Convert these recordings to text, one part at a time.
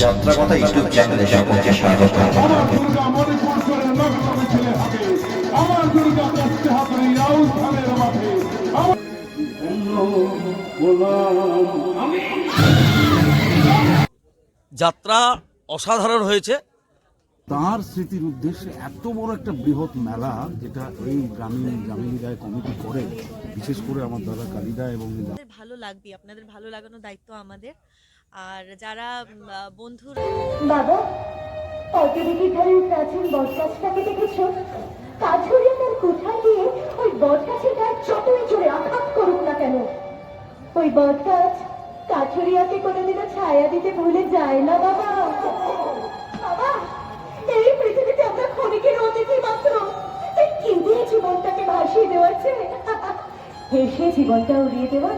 যাত্রা কথা ইউটিউব চ্যানেলে সকলকে স্বাগত যাত্রা অসাধারণ হয়েছে। তার স্মৃতির উদ্দেশ্যে এত বড় একটা বৃহৎ মেলা যেটা এই গ্রামীণ গ্রামীণ রায় কমিটি করে বিশেষ করে আমার দাদা কালিদা এবং ভালো লাগবে আপনাদের ভালো লাগানোর দায়িত্ব আমাদের। আর যারা বন্ধুরা বাবা প্রাচীন বটগাছটাকে তার ওই বটগাছের গায়ে আঘাত করুক না কেন, ওই বটগাছ কোনোদিনও ছায়া দিতে ভুলে যায় না বাবা। বাবা, এই পৃথিবীতে আমরা ক্ষণিকের অতিথি মাত্র। তাই কি দিয়ে জীবনটাকে ভাসিয়ে দেওয়াছে হেসে জীবনটা উড়িয়ে দেওয়া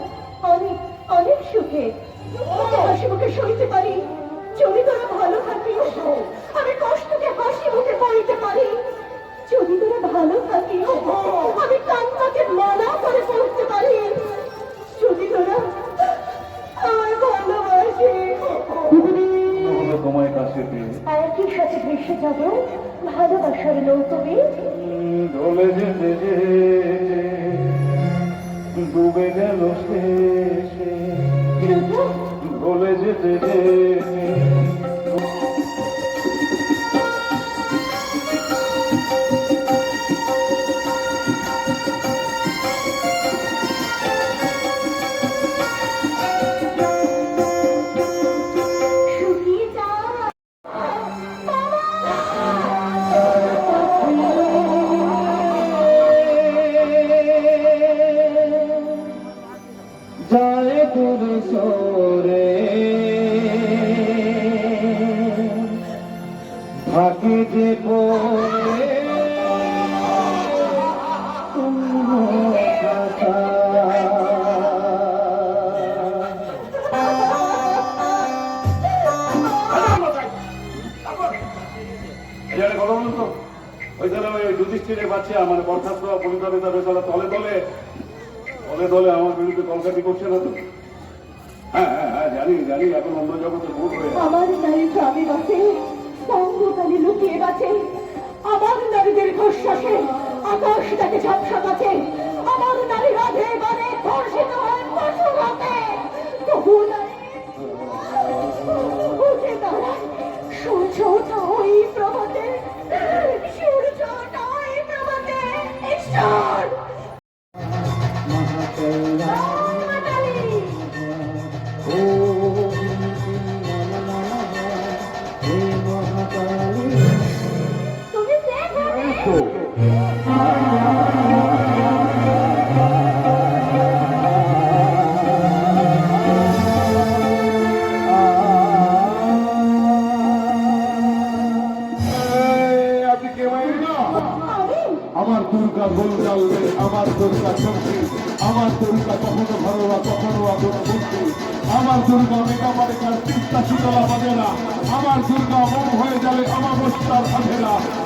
অনেক অনেক সুখে হাসি মুখে সইতে পারি। যদি তোরা ভালো থাকিস আমি কষ্টকে হাসি মুখে পড়িতে পারি। যদি তোরা ভালো থাকিস আমি কান্নাকে মালা করে পড়তে পারি। যদি তোরা আমায় ভালোবাসিস তোমায় কাছে পেয়ে একই সাথে ভেসে যাব ভালোবাসার নৌকবে ঢলে যেতে যেতে ডুবে গেল শেষে। শুধু যেতে যেতে ওইখানে ওই যুধিষ্ঠিরের বাচ্চা মানে বরখাস্ত পরিচালিত বেচারা তলে তলে। তলে তলে আমার বিরুদ্ধে কলকাতি করছে না তো? হ্যাঁ হ্যাঁ হ্যাঁ এখন আমার আমার নারীদের ঘোষাসে আকাশ তাকে ঝাপসা বাঁচে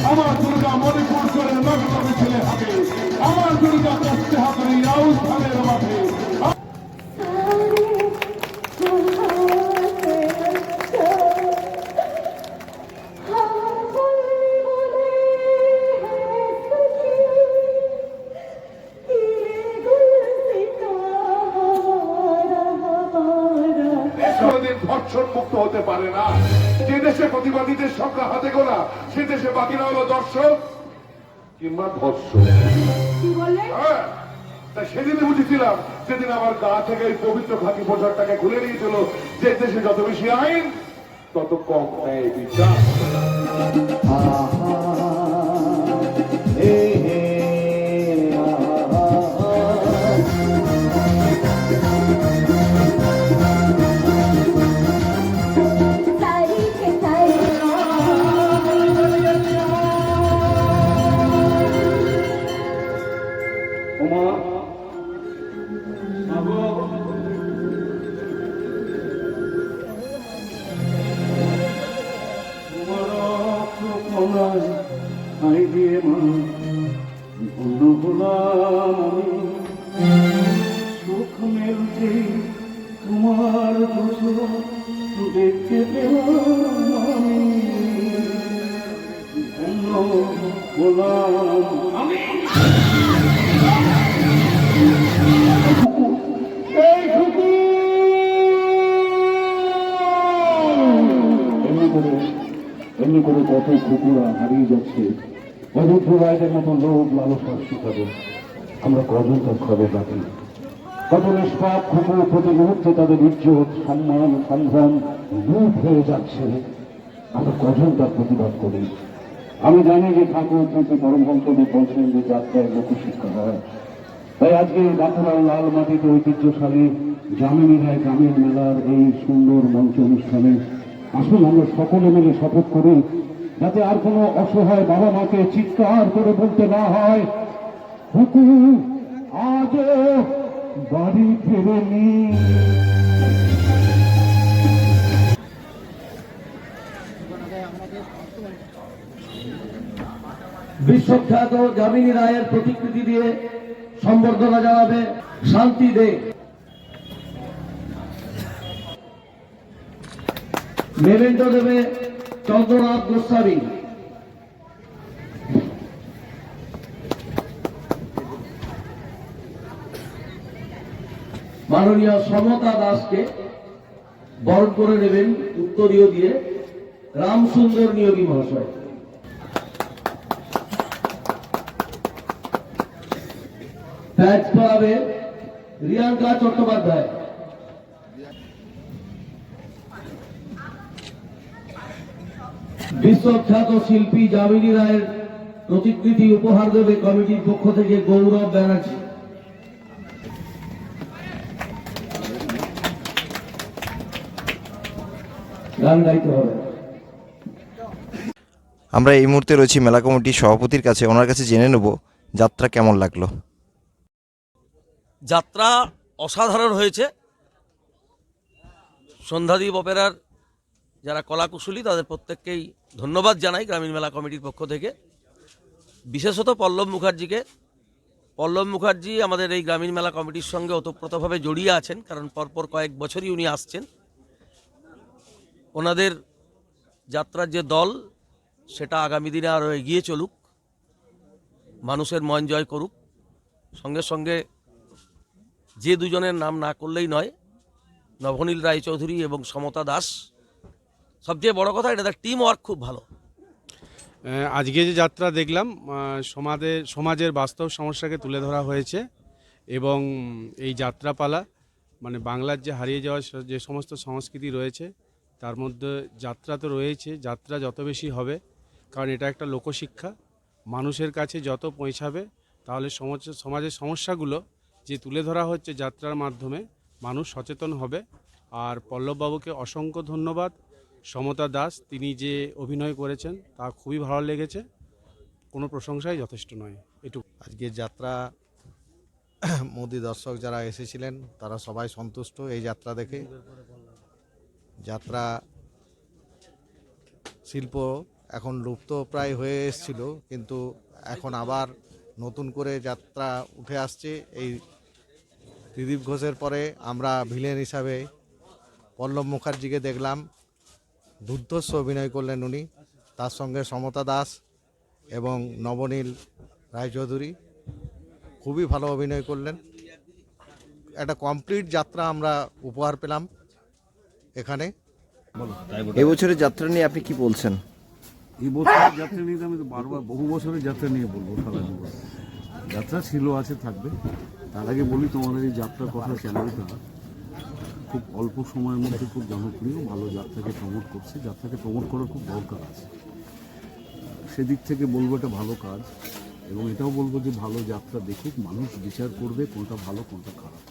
আমার দুর্গা মণিপুর করে দেশে প্রতিবাদীদের সংখ্যা হাতে গোনা সে দেশে বাকিরা হলো দর্শক কিংবা ধর্ষক হ্যাঁ, সেদিনই বুঝেছিলাম সেদিন আমার গা থেকে এই পবিত্র খাকি পোশাকটাকে খুলে নিয়েছিল যে দেশে যত বেশি আইন তত কম নেয় বিচার। সুখ তোমার দুশো দেখে আমি। আমি এই এমনি করে এমনি করে কত কুকুরা হারিয়ে যাচ্ছে, অযোধ্য রায়দের মতো লোক লালসার শিখাবে আমরা কজন তার খবর রাখি? কত নিষ্পাপ কুকুর প্রতি মুহূর্তে তাদের ইজ্জত, সম্মান সংগ্রাম রূপ হয়ে যাচ্ছে। আমরা কজন তার প্রতিবাদ করি? আমি জানি যে ঠাকুর কিন্তু পরমহংসদেব বলছেন যে যাত্রায় লোকশিক্ষা হয়। তাই আজকে বাঁকুড়ার লাল মাটিতে ঐতিহ্যশালী জামিনী রায় গ্রামের মেলার এই সুন্দর মঞ্চ অনুষ্ঠানে আসুন, আমরা সকলে মিলে শপথ করি, যাতে আর কোনো অসহায় বাবা মাকে চিৎকার করে বলতে না হয়। হুকু আজও বাড়ি ফেরেনি বিশ্বখ্যাত যামিনী রায়ের প্রতিকৃতি দিয়ে সম্বর্ধনা জানাবে শান্তি দে। মেমেন্টো দেবে চন্দ্রনাথ গোস্বামী। মাননীয় সমতা দাসকে বরণ করে নেবেন, উত্তরীয় দিয়ে রামসুন্দর নিয়োগী মহাশয়। ব্যাচ পড়াবে রিয়াঙ্কা চট্টোপাধ্যায়। বিশ্বখ্যাত শিল্পী যামিনী রায়ের প্রতিকৃতি উপহার দেবে কমিটির পক্ষ থেকে গৌরব ব্যানার্জি। গান গাইতে হবে। আমরা এই মুহূর্তে রয়েছি মেলা কমিটির সভাপতির কাছে। ওনার কাছে জেনে নেব যাত্রা কেমন লাগল। যাত্রা অসাধারণ হয়েছে। সন্ধ্যাদ্বীপ অপেরার যারা কলাকুশলী তাদের প্রত্যেককেই ধন্যবাদ জানাই গ্রামীণ মেলা কমিটির পক্ষ থেকে। বিশেষত পল্লব মুখার্জিকে। পল্লব মুখার্জি আমাদের এই গ্রামীণ মেলা কমিটির সঙ্গে ওতপ্রোতভাবে জড়িয়ে আছেন কারণ পরপর কয়েক বছরই উনি আসছেন। ওনাদের যাত্রার যে দল সেটা আগামী দিনে আরও এগিয়ে চলুক। মানুষের মন জয় করুক। সঙ্গে সঙ্গে যে দুজনের নাম না করলেই নয় নবনীল রায়চৌধুরী এবং সমতা দাস। সবচেয়ে বড় কথা এটা টিম ওয়ার্ক খুব ভালো। আজকে যে যাত্রা দেখলাম আহ, সমাজের সমাজের বাস্তব সমস্যাকে তুলে ধরা হয়েছে এবং এই যাত্রাপালা মানে বাংলার যে হারিয়ে যাওয়া যে সমস্ত সংস্কৃতি রয়েছে তার মধ্যে যাত্রা তো রয়েছে, যাত্রা যত বেশি হবে, কারণ এটা একটা লোকশিক্ষা, মানুষের কাছে যত পৌঁছাবে, তাহলে সমাজ, সমাজের সমস্যাগুলো যে তুলে ধরা হচ্ছে যাত্রার মাধ্যমে, মানুষ সচেতন হবে। আর পল্লববাবুকে অসংখ্য ধন্যবাদ। সমতা দাস, তিনি যে অভিনয় করেছেন, তা খুবই ভালো লেগেছে। কোনো প্রশংসাই যথেষ্ট নয়। এটুকু। আজকে যাত্রা, মোদি দর্শক যারা এসেছিলেন, তারা সবাই সন্তুষ্ট এই যাত্রা দেখে। যাত্রা, শিল্প এখন লুপ্ত প্রায় হয়ে এসেছিল, কিন্তু এখন আবার নতুন করে যাত্রা উঠে আসছে। এই ত্রিদীপ ঘোষের পরে আমরা ভিলেন হিসাবে পল্লব মুখার্জিকে দেখলাম। দুর্ধর্ষ অভিনয় করলেন উনি। তার সঙ্গে সমতা দাস এবং নবনীল রায়চৌধুরী খুবই ভালো অভিনয় করলেন। একটা কমপ্লিট যাত্রা আমরা উপহার পেলাম। এখানে? এবছরের যাত্রা নিয়ে আপনি কি বলছেন? এই বছরের যাত্রা নিয়ে তো আমি তো বারবার বহু বছরের যাত্রা নিয়ে বলব সারা জীবন। যাত্রা ছিল আছে থাকবে। তার আগে বলি তোমাদের এই যাত্রার কথা চ্যানেলটা খুব অল্প সময়ের মধ্যে খুব জনপ্রিয় ভালো যাত্রাকে প্রমোট করছে। যাত্রাকে প্রমোট করার খুব দরকার আছে। সেদিক থেকে বলব এটা ভালো কাজ। এবং এটাও বলব যে ভালো যাত্রা দেখুক মানুষ বিচার করবে কোনটা ভালো কোনটা খারাপ।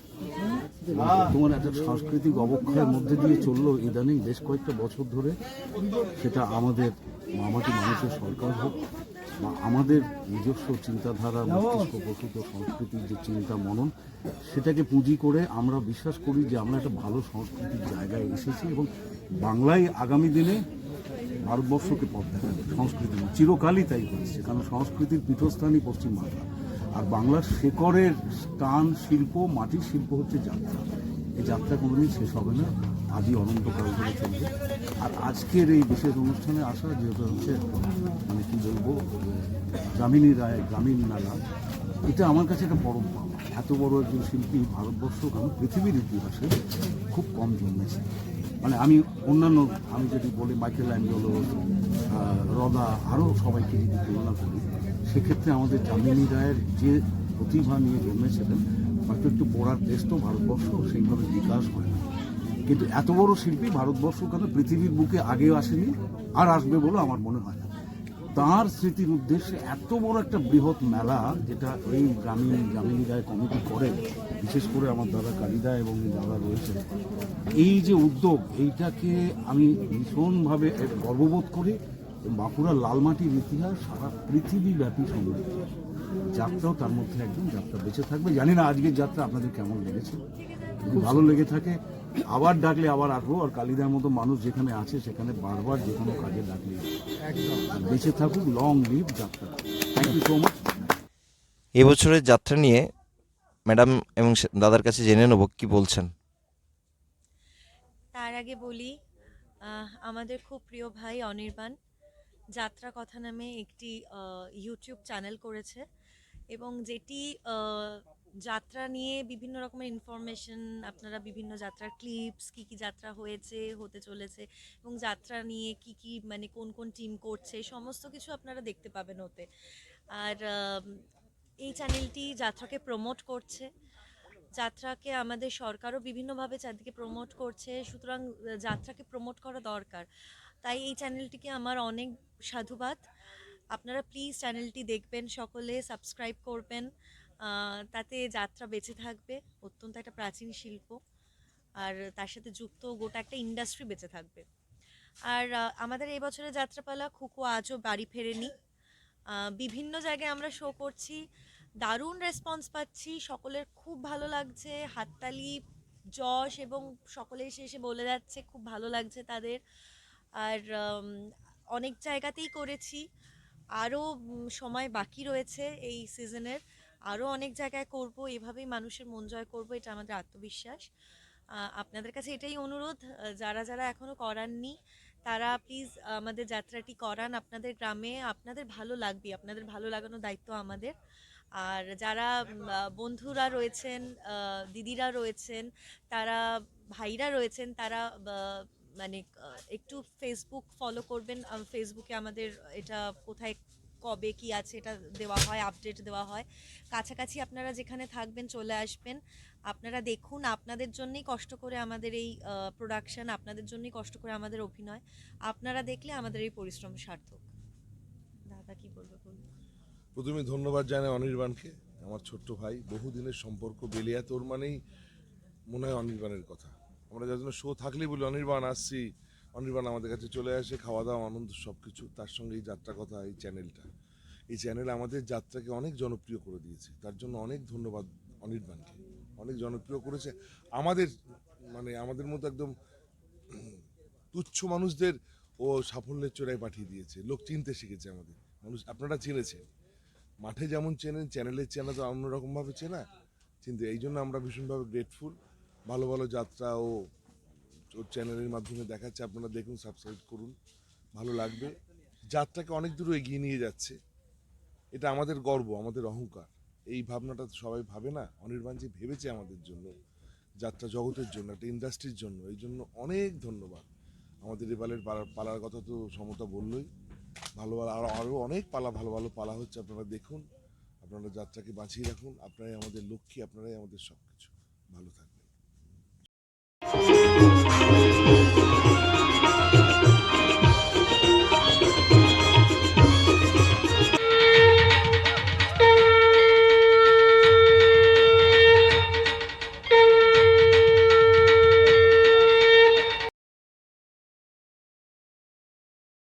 তোমার একটা সাংস্কৃতিক অবক্ষয়ের মধ্যে দিয়ে চলল ইদানিং বেশ কয়েকটা বছর ধরে। সেটা আমাদের মামাটি মানুষের সরকার হোক বা আমাদের নিজস্ব চিন্তাধারা, মস্তিষ্ক সংস্কৃতির যে চিন্তা মনন, সেটাকে পুঁজি করে আমরা বিশ্বাস করি যে আমরা একটা ভালো সংস্কৃতির জায়গায় এসেছি এবং বাংলায় আগামী দিনে ভারতবর্ষকে পথ দেখাবে। সংস্কৃতি চিরকালই তাই হয়েছে কারণ সংস্কৃতির পীঠস্থানই পশ্চিমবাংলা। আর বাংলার শেকড়ের টান শিল্প, মাটির শিল্প হচ্ছে যাত্রা। এই যাত্রা কোনোদিন শেষ হবে না আদি অনন্তকাল ধরে চলবে। আর আজকের এই বিশেষ অনুষ্ঠানে আসা যেহেতু হচ্ছে মানে কী বলব গ্রামীণী রায়, গ্রামীণ মেলা, এটা আমার কাছে একটা বড় পাওয়া। এত বড় একজন শিল্পী ভারতবর্ষ কেন? পৃথিবীর ইতিহাসে খুব কম জন্মেছে। মানে আমি অন্যান্য, আমি যদি বলি, মাইকেল অ্যাঞ্জেলো রদা আরও সবাইকে যদি তুলনা করি সেক্ষেত্রে আমাদের জামিনী রায়ের যে প্রতিভা নিয়ে জন্মেছিলেন, হয়তো একটু পড়ার টেস্টও ভারতবর্ষ সেইভাবে বিকাশ হয় না। কিন্তু এত বড় শিল্পী ভারতবর্ষ কেন পৃথিবীর বুকে আগেও আসেনি, আর আসবে বলে আমার মনে হয় না। তার স্মৃতির উদ্দেশ্যে এত বড় একটা বৃহৎ মেলা যেটা এই গ্রামীণ গ্রামীণ রায় কমিটি করে বিশেষ করে আমার দাদা কালিদা এবং দাদা রয়েছে এই যে উদ্যোগ, এইটাকে আমি ভীষণভাবে গর্ববোধ করি। বাঁকুড়ার লালমাটির ইতিহাস সারা পৃথিবীব্যাপী সমৃদ্ধ। যাত্রাও তার মধ্যে একজন যাত্রা বেঁচে থাকবে। জানি না আজকের যাত্রা আপনাদের কেমন লেগেছে। ভালো লেগে থাকে আবার ডাকলে আবার আসব আর কালিদার মতো মানুষ যেখানে আছে সেখানে বারবার যে কোনো কাজে ডাকলে বেঁচে থাকুক লং লিভ যাত্রা। থ্যাংক ইউ সো মাচ এবছরের যাত্রা নিয়ে ম্যাডাম এবং সে- দাদার কাছে জেনে নেব কি বলছেন? তার আগে বলি আমাদের খুব প্রিয় ভাই অনির্বাণ। যাত্রা কথা নামে একটি ইউটিউব চ্যানেল করেছে এবং যেটি যাত্রা নিয়ে বিভিন্ন রকমের ইনফরমেশন আপনারা বিভিন্ন যাত্রার ক্লিপস কি কি যাত্রা হয়েছে, হতে চলেছে এবং যাত্রা নিয়ে কি কি মানে কোন কোন টিম করছে, সমস্ত কিছু আপনারা দেখতে পাবেন ওতে। আর এই চ্যানেলটি যাত্রাকে প্রমোট করছে। যাত্রাকে আমাদের সরকারও বিভিন্নভাবে চারদিকে প্রমোট করছে। সুতরাং যাত্রাকে প্রমোট করা দরকার। তাই এই চ্যানেলটিকে আমার অনেক সাধুবাদ। আপনারা প্লিজ চ্যানেলটি দেখবেন, সকলে সাবস্ক্রাইব করবেন তাতে যাত্রা বেঁচে থাকবে, অত্যন্ত একটা প্রাচীন শিল্প। আর তার সাথে যুক্ত গোটা একটা ইন্ডাস্ট্রি বেঁচে থাকবে। আর আমাদের এই বছরের যাত্রাপালা খুকু আজও বাড়ি ফেরেনি। বিভিন্ন জায়গায় আমরা শো করছি, দারুণ রেসপন্স পাচ্ছি, সকলের খুব ভালো লাগছে, হাততালি, যশ এবং সকলে এসে এসে বলে যাচ্ছে, খুব ভালো লাগছে তাদের। আর অনেক জায়গাতেই করেছি। আরও সময় বাকি রয়েছে এই সিজনের। আরও অনেক জায়গায় করব, এভাবেই মানুষের মন জয় করব, এটা আমাদের আত্মবিশ্বাস। আপনাদের কাছে এটাই অনুরোধ যারা যারা এখনও করাননি, তারা প্লিজ আমাদের যাত্রাটি করান আপনাদের গ্রামে। আপনাদের ভালো লাগবে, আপনাদের ভালো লাগানোর দায়িত্ব আমাদের। আর যারা বন্ধুরা রয়েছেন দিদিরা রয়েছেন, তারা, ভাইরা রয়েছেন, তারা মানে একটু ফেসবুক ফলো করবেন। ফেসবুকে আমাদের এটা কোথায়, কবে কি আছে এটা দেওয়া হয় আপডেট দেওয়া হয়। কাছাকাছি আপনারা যেখানে থাকবেন, চলে আসবেন। আপনারা দেখুন, আপনাদের জন্যই কষ্ট করে আমাদের এই প্রোডাকশন আপনাদের জন্যই কষ্ট করে আমাদের অভিনয়। আপনারা দেখলে আমাদের এই পরিশ্রম সার্থক। দাদা কি বলবে বলুন? প্রথমে ধন্যবাদ জানাই অনির্বাণকে, আমার ছোট্ট ভাই। বহুদিনের সম্পর্ক বেলিয়া তোর মানেই মনে হয় অনির্বাণের কথা। আমরা যার জন্য শো থাকলেই বলি, অনির্বাণ আসছি। অনির্বাণ আমাদের কাছে চলে আসে, খাওয়া দাওয়া, আনন্দ সব কিছু তার সঙ্গে এই যাত্রা কথা, এই চ্যানেলটা এই চ্যানেল আমাদের যাত্রাকে অনেক জনপ্রিয় করে দিয়েছে। তার জন্য অনেক ধন্যবাদ অনির্বাণকে। অনেক জনপ্রিয় করেছে। আমাদের মানে আমাদের মতো একদম তুচ্ছ মানুষদের ও সাফল্যের চোরায় পাঠিয়ে দিয়েছে। লোক চিনতে শিখেছে আমাদের। মানুষ, আপনারা চিনেছেন। মাঠে যেমন চেনেন চ্যানেলের চেনা তো অন্যরকমভাবে চেনা। কিন্তু এই জন্য আমরা ভীষণভাবে গ্রেটফুল ভালো ভালো যাত্রা ও চ্যানেলের মাধ্যমে দেখাচ্ছে, আপনারা দেখুন সাবস্ক্রাইব করুন, ভালো লাগবে। যাত্রাকে অনেক দূর এগিয়ে নিয়ে যাচ্ছে। এটা আমাদের গর্ব, আমাদের অহংকার। এই ভাবনাটা সবাই ভাবে না, অনির্বাণ যে ভেবেছে আমাদের জন্য, যাত্রা জগতের জন্য, একটা ইন্ডাস্ট্রির জন্য, এই জন্য অনেক ধন্যবাদ। আমাদের এবারের পালার পালার কথা তো সমতা বললই। ভালো ভালো আরও আরও অনেক পালা, ভালো ভালো পালা হচ্ছে, আপনারা দেখুন। আপনারা যাত্রাকে বাঁচিয়ে রাখুন, আপনারাই আমাদের লক্ষ্মী, আপনারাই আমাদের সব কিছু ভালো থাকবেন।